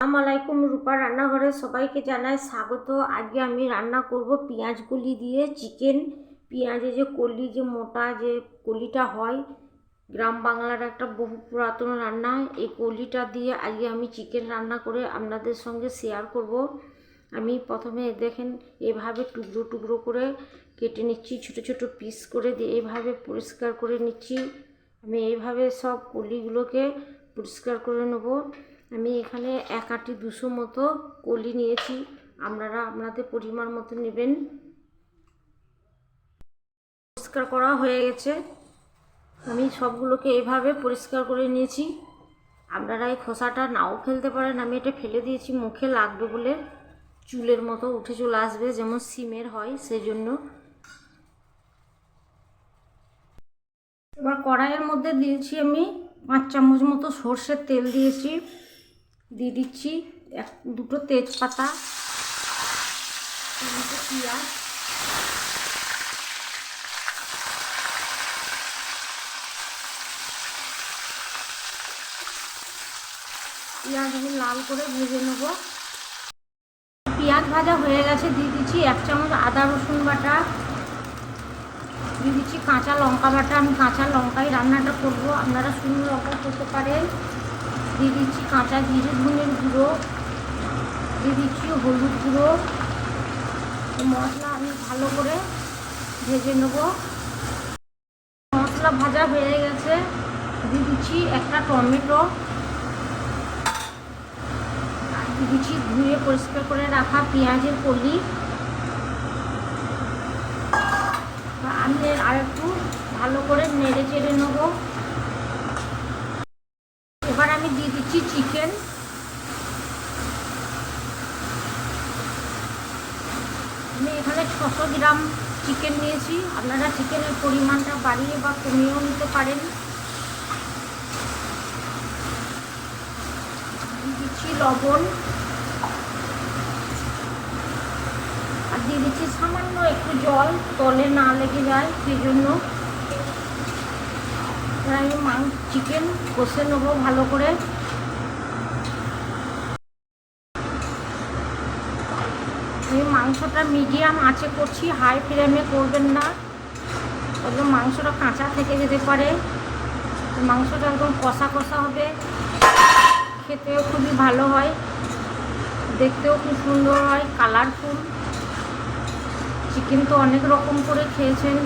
আলাইকুম রূপা রান্নাঘরে সবাইকে জানাই স্বাগত। আজকে আমি রান্না করব পেঁয়াজ কলি দিয়ে। চিকেন পেঁয়াজে যে কলি, যে মোটা যে কলিটা হয়, গ্রাম বাংলার একটা বহু পুরাতন রান্না। এই কলিটা দিয়ে আজকে আমি চিকেন রান্না করে আপনাদের সঙ্গে শেয়ার করব। আমি প্রথমে দেখেন, এভাবে টুকরো টুকরো করে কেটে নিচ্ছি, ছোট ছোট পিস করে দিয়ে এইভাবে পরিষ্কার করে নিচ্ছি। আমি এইভাবে সব কলিগুলোকে পরিষ্কার করে নেব। আমি এখানে এক আটি দুশো মতো কলি নিয়েছি। আপনারা আপনাদের পরিমাণ মতো নেবেন। পরিষ্কার করা হয়ে গেছে। আমি সবগুলোকে এভাবে পরিষ্কার করে নিয়েছি। আপনারা এই খোসাটা নাও ফেলতে পারেন। আমি এটা ফেলে দিয়েছি মুখে লাগবে বলে। চুলের মতো উঠে চলে আসবে, যেমন সিমের হয় সেই জন্য এবার কড়াইয়ের মধ্যে দিয়েছি আমি পাঁচ চামচ মতো সর্ষের তেল দিয়েছি। দিয়ে দিচ্ছি এক, দুটো তেজপাতা, দুটো পেঁয়াজ। আমি লাল করে ভেজে নেব। পেঁয়াজ ভাজা হয়ে গেছে, দিয়ে দিচ্ছি এক চামচ আদা রসুন বাটা। দিয়ে দিচ্ছি কাঁচা লঙ্কা বাটা। আমি কাঁচা লঙ্কায় রান্নাটা করব। আপনারা শুকনো লঙ্কা করতে পারেন। দিয়ে দিচ্ছি কাঁচা জিরে ধনের গুঁড়ো, দিয়ে দিচ্ছি হলুদ গুঁড়ো। মশলা আমি ভালো করে ভেজে নেব। মশলা ভাজা হয়ে গেছে। দিয়ে দিচ্ছি একটা টমেটো। দিয়ে দিচ্ছি ধুয়ে পরিষ্কার করে রাখা পেঁয়াজের কলি আমি আর একটু ভালো করে নেড়ে চেড়ে নেব এবার আমি চিকেন আমি এখানে ছশো গ্রাম চিকেন নিয়েছি। আপনারা চিকেনের পরিমাণটা বাড়িয়ে বা কমিয়েও নিতে পারেন। দিচ্ছি লবণ। আর দিয়ে দিচ্ছি সামান্য একটু জল তলে না লেগে যায় সেই জন্য আমি মাংস চিকেন কষে নেব ভালো করে আমি মাংসটা মিডিয়াম আঁচে করছি হাই ফ্লেমে করবেন না। একদম মাংসটা কাঁচা থেকে যেতে পারে। মাংসটা একদম কষা কষা হবে। খেতেও খুবই ভালো হয়। দেখতেও খুব সুন্দর হয় কালারফুল চিকেন তো অনেক রকম করে খেয়েছেন।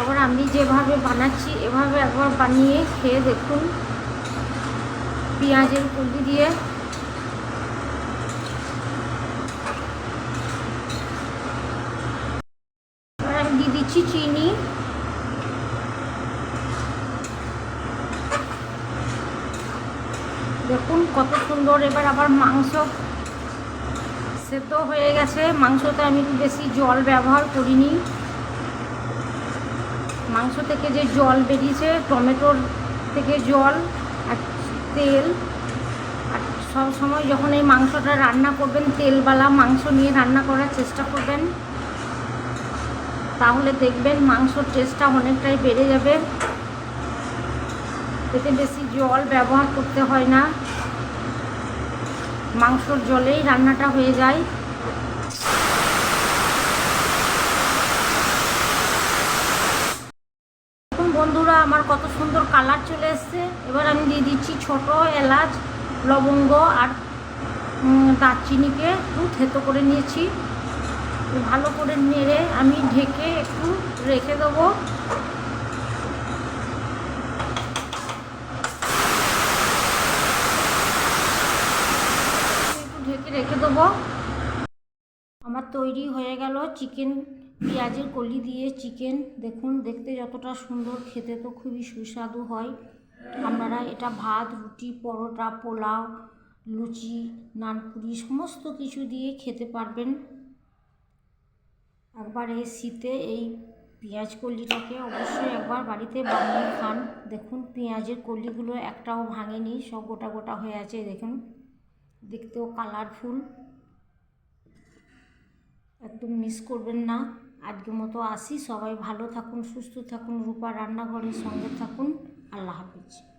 এবার আমি যেভাবে বানাচ্ছি, এভাবে একবার বানিয়ে খেয়ে দেখুন। পেঁয়াজের কলি দিয়ে এবার আমি দিয়ে দিচ্ছি চিনি। দেখুন কত সুন্দর। এবার আবার মাংস সেদ্ধ হয়ে গেছে। মাংসতে আমি একটু বেশি জল ব্যবহার করিনি। মাংস থেকে যে জল বেরিয়েছে, টমেটোর থেকে জল আর তেল। আর সব সময় যখন এই মাংসটা রান্না করবেন তেলবালা মাংস নিয়ে রান্না করার চেষ্টা করবেন। তাহলে দেখবেন মাংসর টেস্টটা অনেকটাই বেড়ে যাবে। এতে বেশি জল ব্যবহার করতে হয় না। মাংসর জলেই রান্নাটা হয়ে যায়। বন্ধুরা, আমার কত সুন্দর কালার চলে এসছে। এবার আমি দিয়ে দিচ্ছি ছোট এলাচ, লবঙ্গ আর দারচিনিকে একটু থেতো করে নিয়েছি। ভালো করে নেড়ে আমি ঢেকে একটু রেখে দেবো। একটু ঢেকে রেখে দেবো। আমার তৈরি হয়ে গেল চিকেন, পেঁয়াজের কলি দিয়ে চিকেন। দেখুন, দেখতে যতটা সুন্দর, খেতে তো খুবই সুস্বাদু হয়। আপনারা এটা ভাত, রুটি, পরোটা, পোলাও, লুচি, নানপুরি, সমস্ত কিছু দিয়ে খেতে পারবেন। একবার এই শীতে এই পেঁয়াজ কলিটাকে অবশ্যই একবার বাড়িতে বানিয়ে খান। দেখুন, পেঁয়াজের কলিগুলো একটাও ভাঙেনি, সব গোটা গোটা হয়ে আছে দেখুন। দেখতেও কালারফুল একদম মিস করবেন না। আজকের মতো আসি। সবাই ভালো থাকুন, সুস্থ থাকুন। রূপা রান্নাঘরের সঙ্গে থাকুন। আল্লাহ হাফিজ।